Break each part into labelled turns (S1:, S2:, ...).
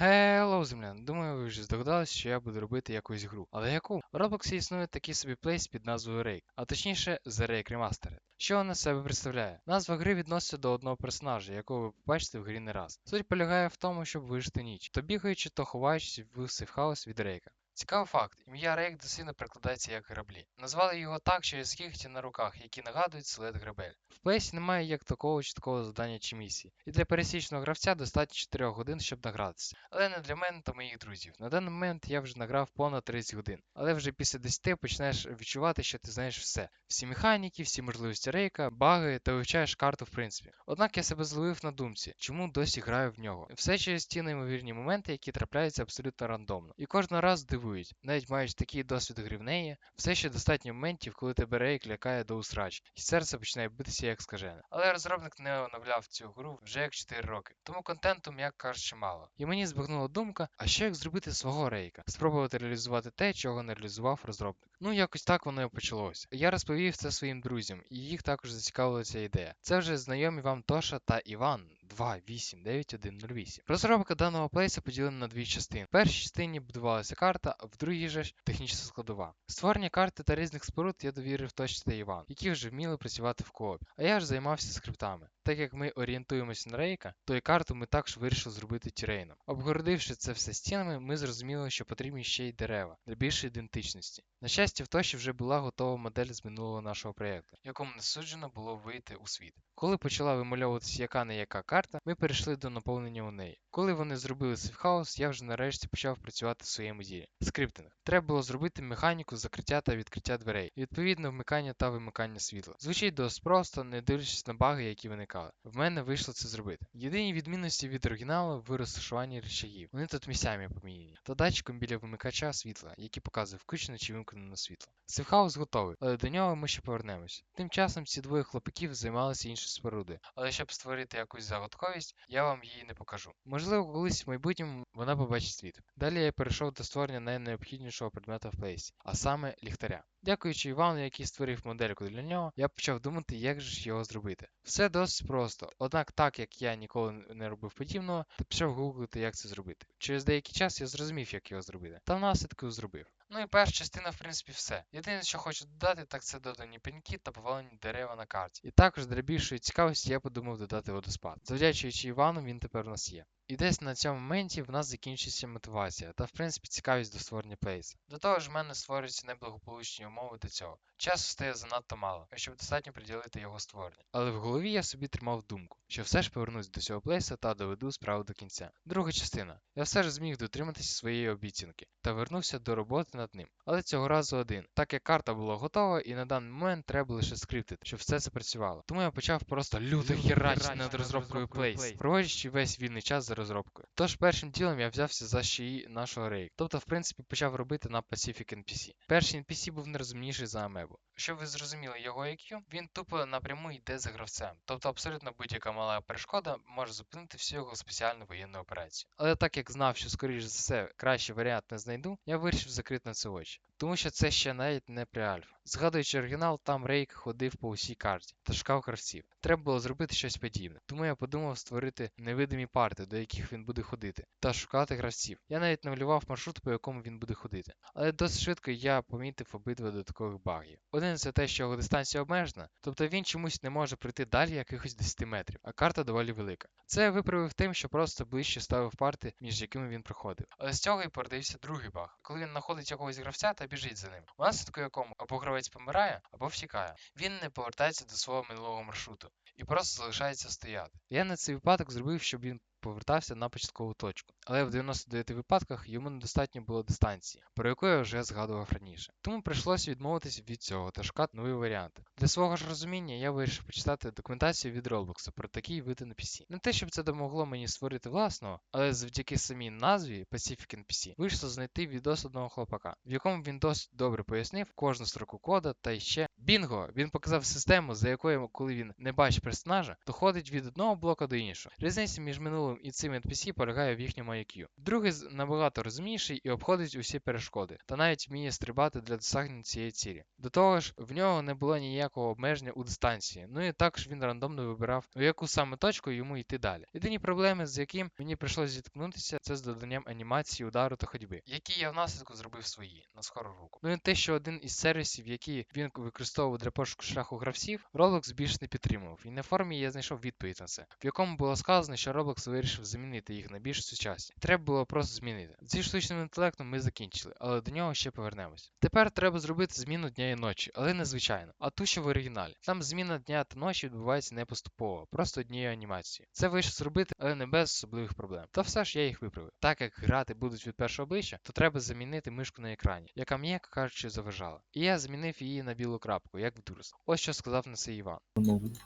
S1: Hello, землян! Думаю, ви вже здогадались, що я буду робити якусь гру. Але яку? В Roblox існує такий собі плейс під назвою Rake, а точніше The Rake Remastered. Що вона себе представляє? Назва гри відноситься до одного персонажа, якого ви побачите в грі не раз. Суть полягає в тому, щоб вижити ніч, то бігаючи, то ховаючись в сейфхаус від Рейка. Цікавий факт, ім'я Рейк дослівно перекладається як граблі. Назвали його так через кігті на руках, які нагадують силует грабель. В плейсі немає як такого чіткого завдання чи місії, і для пересічного гравця достатньо 4 годин, щоб награтися. Але не для мене та моїх друзів. На даний момент я вже награв понад 30 годин, але вже після 10 починаєш відчувати, що ти знаєш все. Всі механіки, всі можливості рейка, баги та вивчаєш карту в принципі. Однак я себе зловив на думці, чому досі граю в нього. Все через ті неймовірні моменти, які трапляються абсолютно рандомно. І кожного раз дивують, навіть маючи такий досвід гри все ще достатньо моментів, коли тебе рейк лякає до усрач, і серце починає битися як скажене. Але розробник не оновляв цю гру вже як 4 роки, тому контенту, м'яко кажучи, мало. І мені збагнула думка, а що як зробити свого рейка, спробувати реалізувати те, чого не реалізував розробник. Ну якось так воно і почалося. Я розповів це своїм друзям, і їх також зацікавила ця ідея. Це вже знайомі вам Тоша та Іван. 2.8.9.1.08. Розробка даного плейса поділена на дві частини. В першій частині будувалася карта, а в другій же технічна складова. Створення карти та різних споруд я довірив точці та Іван, які вже вміли працювати в коопі. А я ж займався скриптами. Так як ми орієнтуємося на рейка, то і карту ми також вирішили зробити тірейном. Обгородивши це все стінами, ми зрозуміли, що потрібні ще й дерева для більшої ідентичності. На щастя, в Тоші вже була готова модель з минулого нашого проєкту, якому не суджено було вийти у світ. Коли почала вимальовуватися яка не яка карта, ми перейшли до наповнення у неї. Коли вони зробили сейфхаус, я вже нарешті почав працювати в своєму ділі. Скриптинг. Треба було зробити механіку закриття та відкриття дверей, відповідно вмикання та вимикання світла. Звучить досить просто, не дивлячись на баги, які виникали. В мене вийшло це зробити. Єдині відмінності від оригіналу в розташуванні речагів. Вони тут місцями поміняні. Та датчиком біля вимикача світла, який показує включене чи вимкнене світло. Сейфхаус готовий, але до нього ми ще повернемось. Тим часом ці двоє хлопаків займалися іншою споруди, але щоб створити якусь загадковість, я вам її не покажу. Можливо, колись в майбутньому вона побачить світ. Далі я перейшов до створення найнеобхіднішого предмета в плейсі, а саме ліхтаря. Дякуючи Івану, який створив модельку для нього, я почав думати, як же ж його зробити. Все досить просто, однак, так як я ніколи не робив подібного, то почав гуглити, як це зробити. Через деякий час я зрозумів, як його зробити, та наслідки зробив. Ну і перша частина, в принципі, все. Єдине, що хочу додати, так це додані пеньки та повалені дерева на карті. І також для більшої цікавості я подумав додати водоспад. Завдячуючи Івану, він тепер у нас є. І десь на цьому моменті в нас закінчується мотивація та, в принципі, цікавість до створення плейса. До того ж, в мене створюються найблагополучні умови до цього. Часу стає занадто мало, щоб достатньо приділити його створення. Але в голові я собі тримав думку, що все ж повернусь до цього плейса та доведу справу до кінця. Друга частина. Я все ж зміг дотриматися своєї обіцянки та вернувся до роботи над ним. Але цього разу один, так як карта була готова, і на даний момент треба лише скриптити, щоб все це працювало. Тому я почав просто люто херачити над розробкою плейс, проводячи весь вільний час за розробкою. Тож першим ділом я взявся за ще нашого рейк. Тобто, в принципі, почав робити на Pacific NPC. Перший NPC був нерозумніший за Амебу. Щоб ви зрозуміли його IQ, він тупо напряму йде за гравцем. Тобто абсолютно будь-яка мала перешкода може зупинити всю його спеціальну воєнну операцію. Але так як знав, що скоріш за все кращий варіант не знайду, я вирішив закрити на це очі. Тому що це ще навіть не преальфа. Згадуючи оригінал, там Рейк ходив по усій карті та шукав гравців. Треба було зробити щось подібне. Тому я подумав створити невидимі парти, до яких він буде ходити, та шукати гравців. Я навіть намалював маршрут, по якому він буде ходити. Але досить швидко я помітив обидва додаткових багів. Один це те, що його дистанція обмежена, тобто він чомусь не може пройти далі якихось 10 метрів, а карта доволі велика. Це я виправив тим, що просто ближче ставив парти, між якими він проходив. Але з цього і породився другий баг, коли він знаходить якогось гравця та біжить за ним. У наслідку якому або гравець помирає, або втікає. Він не повертається до свого минулого маршруту і просто залишається стояти. Я на цей випадок зробив, щоб він повертався на початкову точку, але в 99 випадках йому недостатньо було дистанції, про яку я вже згадував раніше. Тому прийшлося відмовитися від цього та шукати нові варіанти. Для свого ж розуміння я вирішив почитати документацію від Roblox про такий вид NPC. Не те, щоб це допомогло мені створити власного, але завдяки самій назві Pacific NPC вийшло знайти відос одного хлопака, в якому він досить добре пояснив кожну строку кода та ще Бінго! Він показав систему, за якою, коли він не бачить персонажа, то ходить від одного блока до іншого. Різниця між минулим минулим і цим NPC полягає в їхньому IQ. Другий набагато розумніший і обходить усі перешкоди, та навіть вміє стрибати для досягнення цієї цілі. До того ж, в нього не було ніякого обмеження у дистанції, ну і також він рандомно вибирав, у яку саме точку йому йти далі. Єдині проблеми, з яким мені прийшлося зіткнутися, це з доданням анімації, удару та ходьби, які я в наслідку зробив свої на скору руку. Ну і те, що один із сервісів, які він використовував для пошуку шляху гравців, Roblox більш не підтримував. І на форумі я знайшов відповідь на це, в якому було сказано, що Roblox вирішив замінити їх на більш сучасні. Треба було просто змінити. Зі штучним інтелектом ми закінчили, але до нього ще повернемось. Тепер треба зробити зміну дня і ночі, але не звичайно, а ту, що в оригіналі. Там зміна дня та ночі відбувається не поступово, просто однією анімацією. Це вийшло зробити, але не без особливих проблем. Та все ж я їх виправив. Так як грати будуть від першого обличчя, то треба замінити мишку на екрані, яка м'яко кажучи заважала. І я змінив її на білу крапку, як в Дурс. Ось що сказав на це Іван.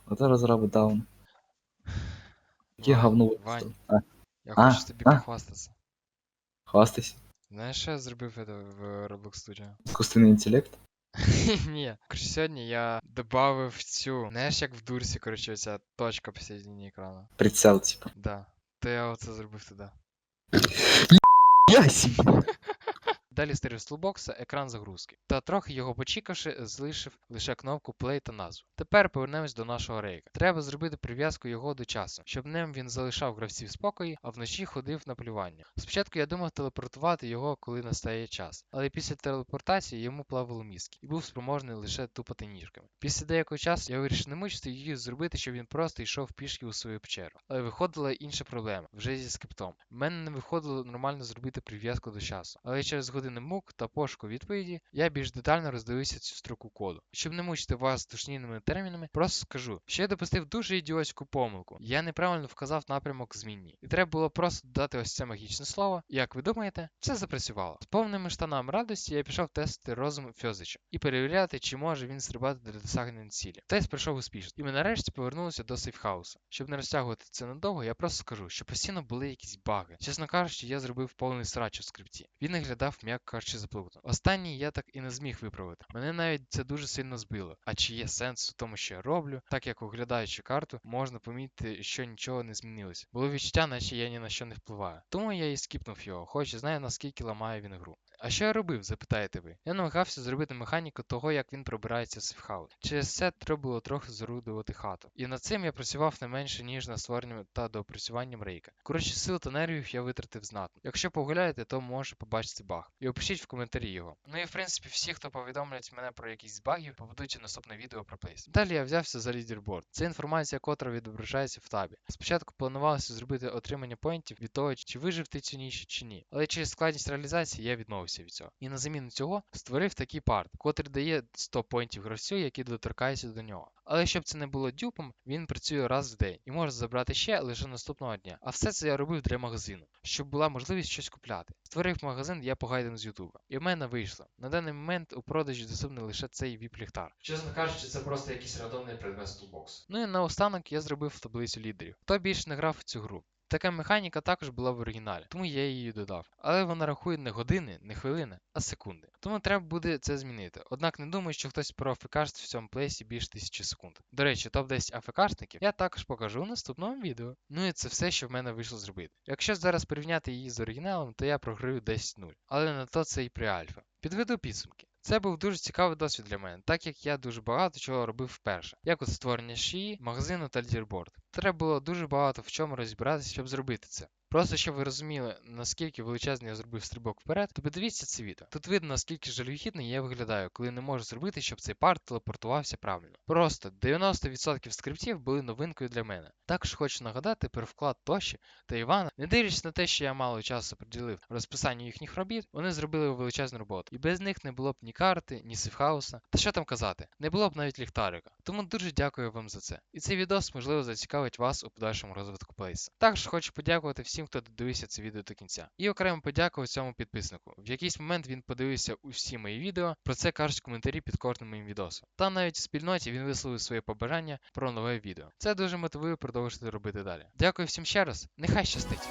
S2: А зараз раби даун.
S1: Вань,
S2: говно
S1: Вань, я
S2: А,
S1: хочу тобі
S2: а.
S1: похвастатися.
S2: хвастайся.
S1: Знаєш, що я зробив це в Roblox Studio?
S2: Іскусственний інтелект.
S1: Ні. Короче, сьогодні я додав цю. Знаєш, як в Дурсі, короче, оця точка посередині екрану.
S2: Прицел, типа.
S1: Да. То я оце зробив туди.
S2: Я себе.
S1: Далі стерів з Toolbox екран загрузки. Та трохи його почекавши, залишив лише кнопку Play та назву. Тепер повернемось до нашого рейка. Треба зробити прив'язку його до часу, щоб ним він залишав гравців спокої, а вночі ходив на полювання. Спочатку я думав телепортувати його, коли настає час, але після телепортації йому плавало мізки і був спроможний лише тупати ніжками. Після деякого часу я вирішив не мучити її зробити, щоб він просто йшов пішки у свою печеру. Але виходила інша проблема вже зі скриптом. В мене не виходило нормально зробити прив'язку до часу, але через години мук та пошуку відповіді я більш детально роздивився цю строку коду. Щоб не мучити вас душнійними термінами, просто скажу, що я допустив дуже ідіотську помилку. Я неправильно вказав напрямок змінні. І треба було просто додати ось це магічне слово. Як ви думаєте, це запрацювало. З повними штанами радості я пішов тестити розум Фьозича і перевіряти, чи може він стрибати для досягнення цілі. Тест пройшов успішно, і ми нарешті повернулися до сейфхауса. Щоб не розтягувати це надовго, я просто скажу, що постійно були якісь баги. Чесно кажучи, я зробив повний срач у скрипті. Він виглядав, м'яко кажучи, заплутав. Останній я так і не зміг виправити. Мене навіть це дуже сильно збило. А чи є сенс у тому, що я роблю, так як оглядаючи карту, можна помітити, що нічого не змінилося. Було відчуття, наче я ні на що не впливаю. Тому я і скіпнув його, хоч і знаю наскільки ламає він гру. А що я робив, запитаєте ви? Я намагався зробити механіку того, як він пробирається в сейфхаус. Через це треба було трохи зарудувати хату. І над цим я працював не менше, ніж над створенням та доопрацюванням рейка. Коротше, сил та нервів я витратив знатно. Якщо погуляєте, то можете побачити баг. І опишіть в коментарі його. Ну і в принципі, всі, хто повідомлять мене про якісь баги, попадуть у наступне відео про плейс. Далі я взявся за лідерборд. Це інформація, котра відображається в табі. Спочатку планувалося зробити отримання поінтів від того, чи вижив ти цю ніч чи ні. Але через складність реалізації я відмовився від цього. І на заміну цього створив такий парт, котрий дає 100 поінтів гравцю, які доторкаються до нього. Але щоб це не було дюпом, він працює раз в день і може забрати ще лише наступного дня. А все це я робив для магазину, щоб була можливість щось купляти. Створив магазин я по гайдам з Ютуба. І в мене вийшло. На даний момент у продажі доступний лише цей віп-ліхтар. Чесно кажучи, це просто якийсь рандомний предмет тулбоксу. Ну і наостанок я зробив таблицю лідерів. Хто більше не грав в цю гру? Така механіка також була в оригіналі, тому я її додав. Але вона рахує не години, не хвилини, а секунди. Тому треба буде це змінити. Однак не думаю, що хтось про АФКшт в цьому плейсі більше тисячі секунд. До речі, топ-10 АФКшників я також покажу в наступному відео. Ну і це все, що в мене вийшло зробити. Якщо зараз порівняти її з оригіналом, то я програю 10-0. Але не то це і при альфа. Підведу підсумки. Це був дуже цікавий досвід для мене, так як я дуже багато чого робив вперше, як от створення шиї, магазину та лідерборд. Треба було дуже багато в чому розібратися, щоб зробити це. Просто щоб ви розуміли, наскільки величезний я зробив стрибок вперед, то подивіться це відео. Тут видно, наскільки жалюгідний я виглядаю, коли не можу зробити, щоб цей парт телепортувався правильно. Просто 90% скриптів були новинкою для мене. Також хочу нагадати про вклад Тоші та Івана, не дивлячись на те, що я мало часу приділив розписанню їхніх робіт, вони зробили величезну роботу. І без них не було б ні карти, ні сейфхауса. Та що там казати, не було б навіть ліхтарика. Тому дуже дякую вам за це. І цей відос можливо зацікавить вас у подальшому розвитку плейса. Також хочу подякувати всім, хто додивився це відео до кінця. І окремо подякую цьому підписнику. В якийсь момент він подивився усі мої відео, про це кажуть коментарі під кожним моїм відосом. Та навіть у спільноті він висловив своє побажання про нове відео. Це дуже мотивує продовжити робити далі. Дякую всім ще раз, нехай щастить!